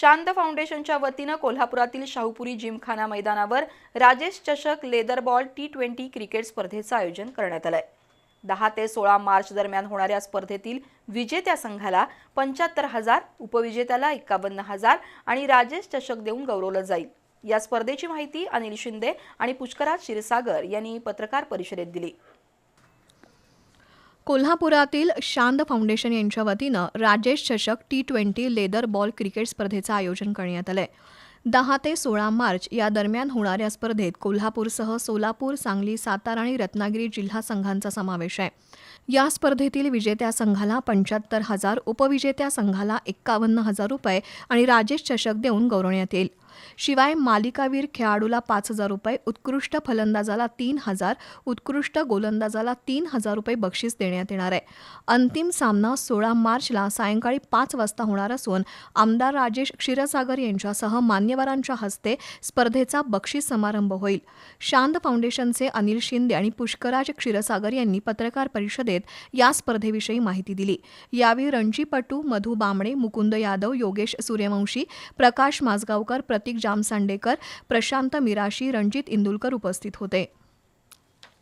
शांत फाउंडेशनच्या वतीनं कोल्हापुरातील शाहूपुरी जिमखाना मैदानावर राजेश चषक leather ball T twenty cricket स्पर्धेचं आयोजन करण्यात आलंय. दहा ते सोळा मार्च दरम्यान होणाऱ्या स्पर्धेतील विजेत्या संघाला पंच्याहत्तर हजार उपविजेत्याला एकावन्न हजार आणि राजेश चषक देऊन गौरवलं जाईल. या स्पर्धेची माहिती अनिल शिंदे आणि पुष्कराज क्षीरसागर यांनी पत्रकार परिषदेत दिली. कोल्हापुरातील शांत फाउंडेशन यांच्या वतीनं राजेश चषक T twenty leather ball cricket स्पर्धेचं आयोजन करण्यात आलंय. दहा ते सोळा मार्च या दरम्यान होणाऱ्या स्पर्धेत कोल्हापूरसह सोलापूर सांगली सातारा आणि रत्नागिरी जिल्हा संघांचा समावेश आहे. या स्पर्धेतील विजेत्या संघाला पंच्याहत्तर हजार उपविजेत्या संघाला एक्कावन्न हजार रुपये आणि राजेश चषक देऊन गौरवण्यात येईल. शिवाय मालिकावीर खेळाडूला पाच हजार रुपये उत्कृष्ट फलंदाजाला तीन हजार उत्कृष्ट गोलंदाजाला तीन हजार रुपये बक्षीस देण्यात येणार आहे. अंतिम सामना सोळा मार्चला सायंकाळी पाच वाजता होणार असून आमदार राजेश क्षीरसागर यांच्यासह मान्यवरांच्या हस्ते स्पर्धेचा बक्षीस समारंभ होईल. शांत फाउंडेशनचे अनिल शिंदे आणि पुष्कराज क्षीरसागर यांनी पत्रकार परिषदेत या स्पर्धेविषयी माहिती दिली. यावेळी रणजीपटू मधु बामणे मुकुंद यादव योगेश सूर्यवंशी प्रकाश माजगावकर प्रतीक जामसांडेकर प्रशांत मिराशी रणजित इंदुलकर उपस्थित होते.